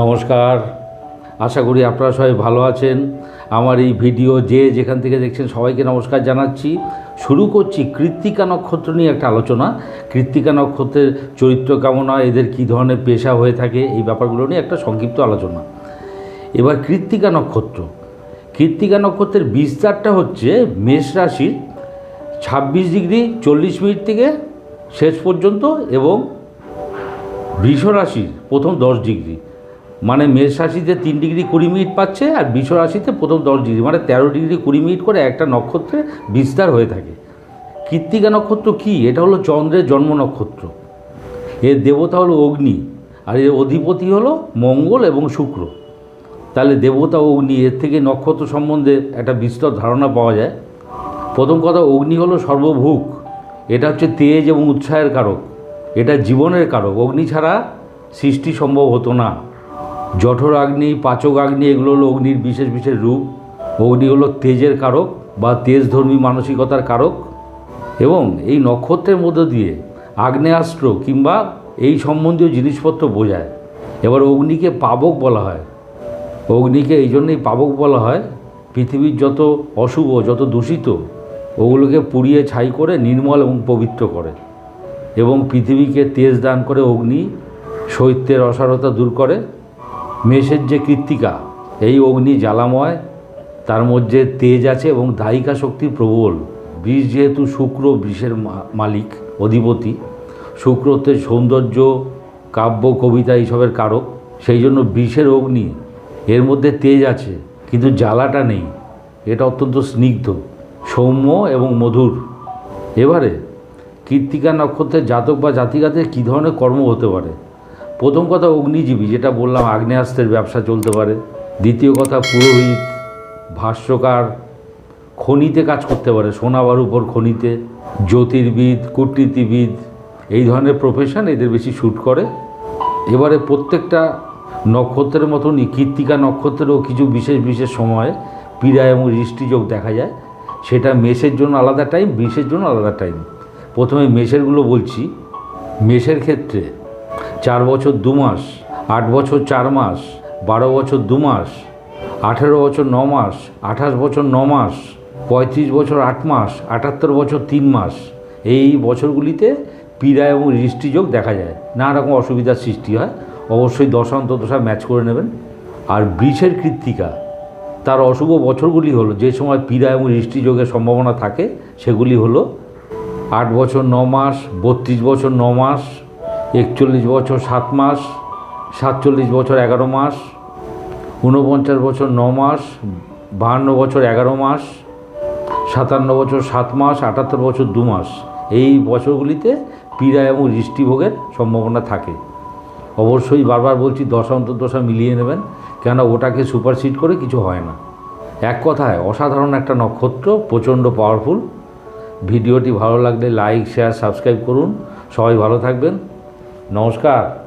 নমস্কার। আশা করি আপনারা সবাই ভালো আছেন। আমার এই ভিডিও যে যেখান থেকে দেখছেন সবাইকে নমস্কার জানাচ্ছি। শুরু করছি কৃত্তিকা নক্ষত্র নিয়ে একটা আলোচনা। কৃত্তিকা নক্ষত্রের চরিত্র কামনা এদের কী ধরনের পেশা হয়ে থাকে, এই ব্যাপারগুলো নিয়ে একটা সংক্ষিপ্ত আলোচনা। এবার কৃত্তিকা নক্ষত্র। কৃত্তিকা নক্ষত্রের বিস্তারটা হচ্ছে মেষ রাশির ছাব্বিশ ডিগ্রি চল্লিশ মিনিট থেকে শেষ পর্যন্ত এবং বৃষ রাশির প্রথম দশ ডিগ্রি। মানে মেষ রাশিতে তিন ডিগ্রি কুড়ি মিনিট পাচ্ছে আর বৃষ রাশিতে প্রথম দশ ডিগ্রি মানে তেরো ডিগ্রি কুড়ি মিনিট করে একটা নক্ষত্রে বিস্তার হয়ে থাকে। কৃত্তিকা নক্ষত্র কি? এটা হলো চন্দ্রের জন্ম নক্ষত্র। এর দেবতা হলো অগ্নি আর এর অধিপতি হলো মঙ্গল এবং শুক্র। তাহলে দেবতা অগ্নি, এর থেকে নক্ষত্র সম্বন্ধে একটা বিস্তর ধারণা পাওয়া যায়। প্রথম কথা, অগ্নি হলো সর্বভূক এটা হচ্ছে তেজ এবং উৎসাহের কারক। এটা জীবনের কারক। অগ্নি ছাড়া সৃষ্টি সম্ভব হতো না। জঠর আগ্নি, পাচক আগ্নি এগুলো হলো অগ্নির বিশেষ বিশেষ রূপ। অগ্নি হলো তেজের কারক বা তেজধর্মী মানসিকতার কারক। এবং এই নক্ষত্রের মধ্য দিয়ে আগ্নেয়াস্ত্র কিংবা এই সম্বন্ধীয় জিনিসপত্র বোঝায়। এবার অগ্নিকে পাবক বলা হয়। অগ্নিকে এই জন্যই পাবক বলা হয়। পৃথিবীর যত অশুভ, যত দূষিত, ওগুলোকে পুড়িয়ে ছাই করে, নির্মল এবং পবিত্র করে। এবং পৃথিবীকে তেজ দান করে অগ্নি, শৈত্যের অসারতা দূর করে। মেষের যে কৃত্তিকা, এই অগ্নি জ্বালাময়, তার মধ্যে তেজ আছে এবং দায়িকা শক্তি প্রবল। বৃষ যেহেতু শুক্র বৃষের মালিক, অধিপতি শুক্র হচ্ছে সৌন্দর্য, কাব্য, কবিতা এইসবের কারক, সেই জন্য বৃষের অগ্নি, এর মধ্যে তেজ আছে, কিন্তু জ্বালাটা নেই। এটা অত্যন্ত স্নিগ্ধ, সৌম্য এবং মধুর। এবারে কৃত্তিকা নক্ষত্রের জাতক বা জাতিকাদের কী ধরনের কর্ম হতে পারে? প্রথম কথা অগ্নিজীবী, যেটা বললাম, আগ্নেয়াস্ত্রের ব্যবসা চলতে পারে। দ্বিতীয় কথা, পুরোহিত, ভাষ্যকার, খনিতে কাজ করতে পারে, সোনাবার উপর খনিতে। জ্যোতির্বিদ, কূটনীতিবিদ, এই ধরনের প্রফেশন এদের বেশি শ্যুট করে। এবারে প্রত্যেকটা নক্ষত্রের মতনই, কৃত্তিকা নক্ষত্রেরও কিছু বিশেষ বিশেষ সময়ে পীড়া এবং যোগ দেখা যায়। সেটা মেষের জন্য আলাদা টাইম বিষের জন্য আলাদা টাইম প্রথমে মেষেরগুলো বলছি। মেষের ক্ষেত্রে চার বছর দু মাস, আট বছর চার মাস, বারো বছর দু মাস, আঠেরো বছর ন মাস, আঠাশ বছর ন মাস, পঁয়ত্রিশ বছর আট মাস, আটাত্তর বছর তিন মাস। এই বছরগুলিতে পীড়া এবং যোগ দেখা যায়। নানা রকম অসুবিধার সৃষ্টি হয়। অবশ্যই দশান্ত দশা ম্যাচ করে নেবেন। আর বৃষের কৃত্তিকা, তার অশুভ বছরগুলি হলো, যে সময় পীড়া এবং যোগের সম্ভাবনা থাকে, সেগুলি হলো আট বছর ন মাস, বত্রিশ বছর ন মাস একচল্লিশ বছর সাত মাস, সাতচল্লিশ বছর এগারো মাস, ঊনপঞ্চাশ বছর ন মাস, বাহান্ন বছর এগারো মাস, সাতান্ন বছর সাত মাস, আটাত্তর বছর দু মাস। এই বছরগুলিতে পীড়া এবং দৃষ্টিভোগের সম্ভাবনা থাকে। অবশ্যই বারবার বলছি, দশা অন্তর্দশা মিলিয়ে নেবেন, কেননা ওটাকে সুপারসিড করে কিছু হয় না। এক কথায়, অসাধারণ একটা নক্ষত্র, প্রচণ্ড পাওয়ারফুল ভিডিওটি ভালো লাগলে লাইক শেয়ার সাবস্ক্রাইব করুন। সবাই ভালো থাকবেন। নমস্কার